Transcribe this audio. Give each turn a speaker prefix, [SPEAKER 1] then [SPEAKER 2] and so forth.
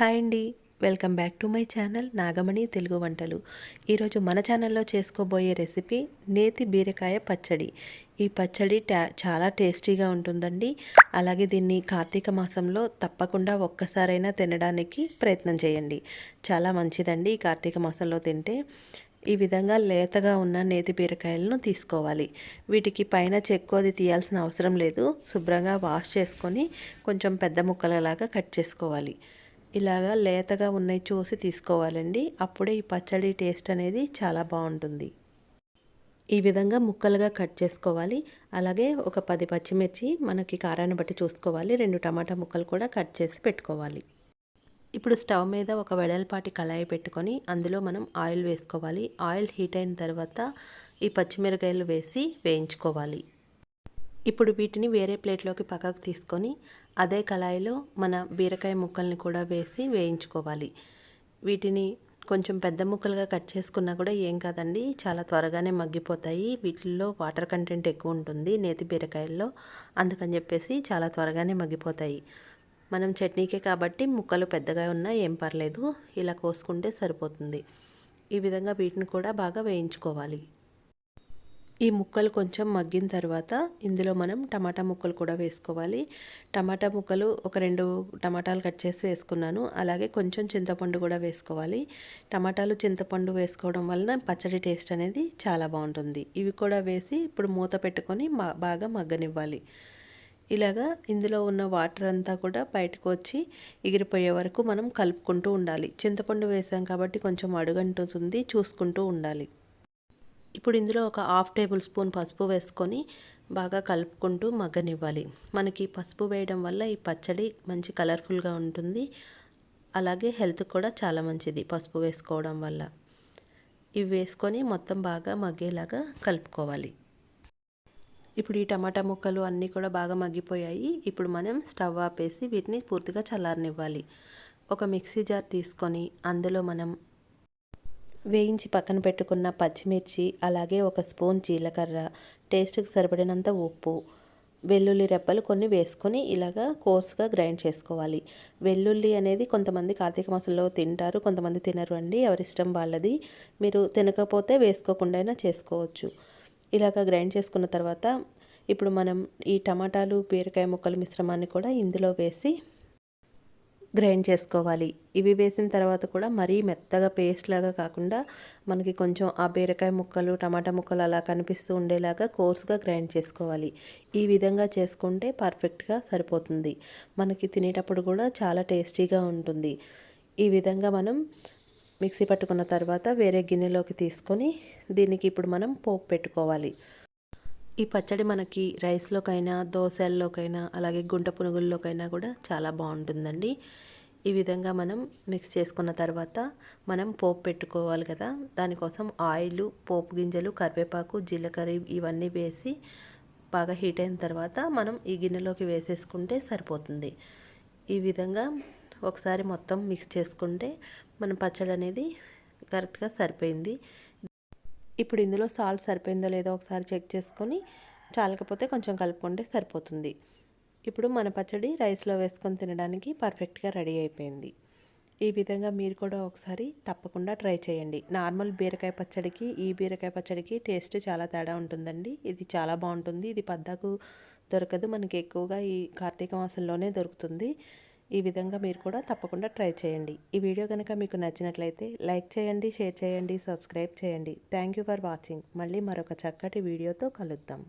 [SPEAKER 1] Hi అండి. Welcome back to my channel Nagamani Telugu వంటలు. ఈరోజు మన ఛానల్లో చేసుకోబోయే రెసిపీ నేతి బీరకాయ పచ్చడి. ఈ పచ్చడి చాలా టేస్టీగా ఉంటుందండి. అలాగే దీన్ని కార్తీక మాసంలో తప్పకుండా ఒక్కసారైనా తినడానికి ప్రయత్నం చేయండి. చాలా మంచిదండి ఈ కార్తీక మాసంలో తింటే. ఈ విధంగా లేతగా ఉన్న నేతి బీరకాయలను తీసుకోవాలి. వీటికి పైన చెక్కు అది తీయాల్సిన అవసరం లేదు. శుభ్రంగా వాష్ చేసుకొని కొంచెం పెద్ద ముక్కలలాగా కట్ చేసుకోవాలి. ఇలాగా లేతగా ఉన్నాయి చూసి తీసుకోవాలండి. అప్పుడే ఈ పచ్చడి టేస్ట్ అనేది చాలా బాగుంటుంది. ఈ విధంగా ముక్కలుగా కట్ చేసుకోవాలి. అలాగే ఒక పది పచ్చిమిర్చి మనకి కారాన్ని బట్టి చూసుకోవాలి. రెండు టమాటా ముక్కలు కూడా కట్ చేసి పెట్టుకోవాలి. ఇప్పుడు స్టవ్ మీద ఒక వెడల్పాటి కళాయి పెట్టుకొని అందులో మనం ఆయిల్ వేసుకోవాలి. ఆయిల్ హీట్ అయిన తర్వాత ఈ పచ్చిమిరకాయలు వేసి వేయించుకోవాలి. ఇప్పుడు వీటిని వేరే ప్లేట్లోకి పక్కకు తీసుకొని అదే కళాయిలో మన బీరకాయ ముక్కల్ని కూడా వేసి వేయించుకోవాలి. వీటిని కొంచెం పెద్ద ముక్కలుగా కట్ చేసుకున్నా కూడా ఏం కాదండి చాలా త్వరగానే మగ్గిపోతాయి. వీటిల్లో వాటర్ కంటెంట్ ఎక్కువ ఉంటుంది నేతి బీరకాయల్లో అందుకని చెప్పేసి చాలా త్వరగానే మగ్గిపోతాయి. మనం చట్నీకే కాబట్టి ముక్కలు పెద్దగా ఉన్నా ఏం పర్లేదు ఇలా కోసుకుంటే సరిపోతుంది. ఈ విధంగా వీటిని కూడా బాగా వేయించుకోవాలి. ఈ ముక్కలు కొంచెం మగ్గిన తర్వాత ఇందులో మనం టమాటా ముక్కలు కూడా వేసుకోవాలి. టమాటా ముక్కలు ఒక రెండు టమాటాలు కట్ చేసి వేసుకున్నాను. అలాగే కొంచెం చింతపండు కూడా వేసుకోవాలి. టమాటాలు చింతపండు వేసుకోవడం వలన పచ్చడి టేస్ట్ అనేది చాలా బాగుంటుంది. ఇవి కూడా వేసి ఇప్పుడు మూత పెట్టుకొని బాగా మగ్గనివ్వాలి. ఇలాగా ఇందులో ఉన్న వాటర్ అంతా కూడా బయటకు వచ్చి ఎగిరిపోయే వరకు మనం కలుపుకుంటూ ఉండాలి. చింతపండు వేసాం కాబట్టి కొంచెం అడుగంటుతుంది చూసుకుంటూ ఉండాలి. ఇప్పుడు ఇందులో ఒక హాఫ్ టేబుల్ స్పూన్ పసుపు వేసుకొని బాగా కలుపుకుంటూ మగ్గనివ్వాలి. మనకి పసుపు వేయడం వల్ల ఈ పచ్చడి మంచి కలర్ఫుల్గా ఉంటుంది. అలాగే హెల్త్ కూడా చాలా మంచిది పసుపు వేసుకోవడం వల్ల. ఇవి వేసుకొని మొత్తం బాగా మగ్గేలాగా కలుపుకోవాలి. ఇప్పుడు ఈ టమాటా ముక్కలు అన్నీ కూడా బాగా మగ్గిపోయాయి. ఇప్పుడు మనం స్టవ్ ఆపేసి వీటిని పూర్తిగా చల్లారనివ్వాలి. ఒక మిక్సీ జార్ తీసుకొని అందులో మనం వేయించి పక్కన పెట్టుకున్న పచ్చిమిర్చి అలాగే ఒక స్పూన్ జీలకర్ర టేస్ట్కి సరిపడినంత ఉప్పు వెల్లుల్లి రెప్పలు కొన్ని వేసుకొని ఇలాగా కోర్స్గా గ్రైండ్ చేసుకోవాలి. వెల్లుల్లి అనేది కొంతమంది కార్తీక మాసంలో తింటారు కొంతమంది తినరు అండి ఎవరిష్టం వాళ్ళది. మీరు తినకపోతే వేసుకోకుండా చేసుకోవచ్చు. ఇలాగ గ్రైండ్ చేసుకున్న తర్వాత ఇప్పుడు మనం ఈ టమాటాలు బీరకాయ ముక్కల మిశ్రమాన్ని కూడా ఇందులో వేసి గ్రైండ్ చేసుకోవాలి. ఇవి వేసిన తర్వాత కూడా మరీ మెత్తగా పేస్ట్ లాగా కాకుండా మనకి కొంచెం ఆ బీరకాయ ముక్కలు టమాటా ముక్కలు అలా కనిపిస్తూ ఉండేలాగా కోర్స్గా గ్రైండ్ చేసుకోవాలి. ఈ విధంగా చేసుకుంటే పర్ఫెక్ట్గా సరిపోతుంది. మనకి తినేటప్పుడు కూడా చాలా టేస్టీగా ఉంటుంది. ఈ విధంగా మనం మిక్సీ పట్టుకున్న తర్వాత వేరే గిన్నెలోకి తీసుకొని దీనికి ఇప్పుడు మనం పోపు పెట్టుకోవాలి. ఈ పచ్చడి మనకి రైస్లోకైనా దోశల్లోకైనా అలాగే గుంట పునుగుల్లోకైనా కూడా చాలా బాగుంటుందండి. ఈ విధంగా మనం మిక్స్ చేసుకున్న తర్వాత మనం పోపు పెట్టుకోవాలి కదా. దానికోసం ఆయిల్ పోపు గింజలు కరివేపాకు జీలకర్ర ఇవన్నీ వేసి బాగా హీట్ అయిన తర్వాత మనం ఈ గిన్నెలోకి వేసేసుకుంటే సరిపోతుంది. ఈ విధంగా ఒకసారి మొత్తం మిక్స్ చేసుకుంటే మన పచ్చడి అనేది కరెక్ట్గా సరిపోయింది. ఇప్పుడు ఇందులో సాల్ట్ సరిపోయిందో లేదో ఒకసారి చెక్ చేసుకొని చాలకపోతే కొంచెం కలుపుకుంటే సరిపోతుంది. ఇప్పుడు మన పచ్చడి రైస్లో వేసుకొని తినడానికి పర్ఫెక్ట్గా రెడీ అయిపోయింది. ఈ విధంగా మీరు కూడా ఒకసారి తప్పకుండా ట్రై చేయండి. నార్మల్ బీరకాయ పచ్చడికి ఈ బీరకాయ పచ్చడికి టేస్ట్ చాలా తేడా ఉంటుందండి. ఇది చాలా బాగుంటుంది. ఇది పద్దాకు దొరకదు. మనకి ఎక్కువగా ఈ కార్తీక మాసంలోనే దొరుకుతుంది. ఈ విధంగా మీరు కూడా తప్పకుండా ట్రై చేయండి. ఈ వీడియో కనుక మీకు నచ్చినట్లయితే లైక్ చేయండి షేర్ చేయండి సబ్స్క్రైబ్ చేయండి. Thank you for watching. మళ్ళీ మరొక చక్కటి వీడియోతో కలుద్దాం.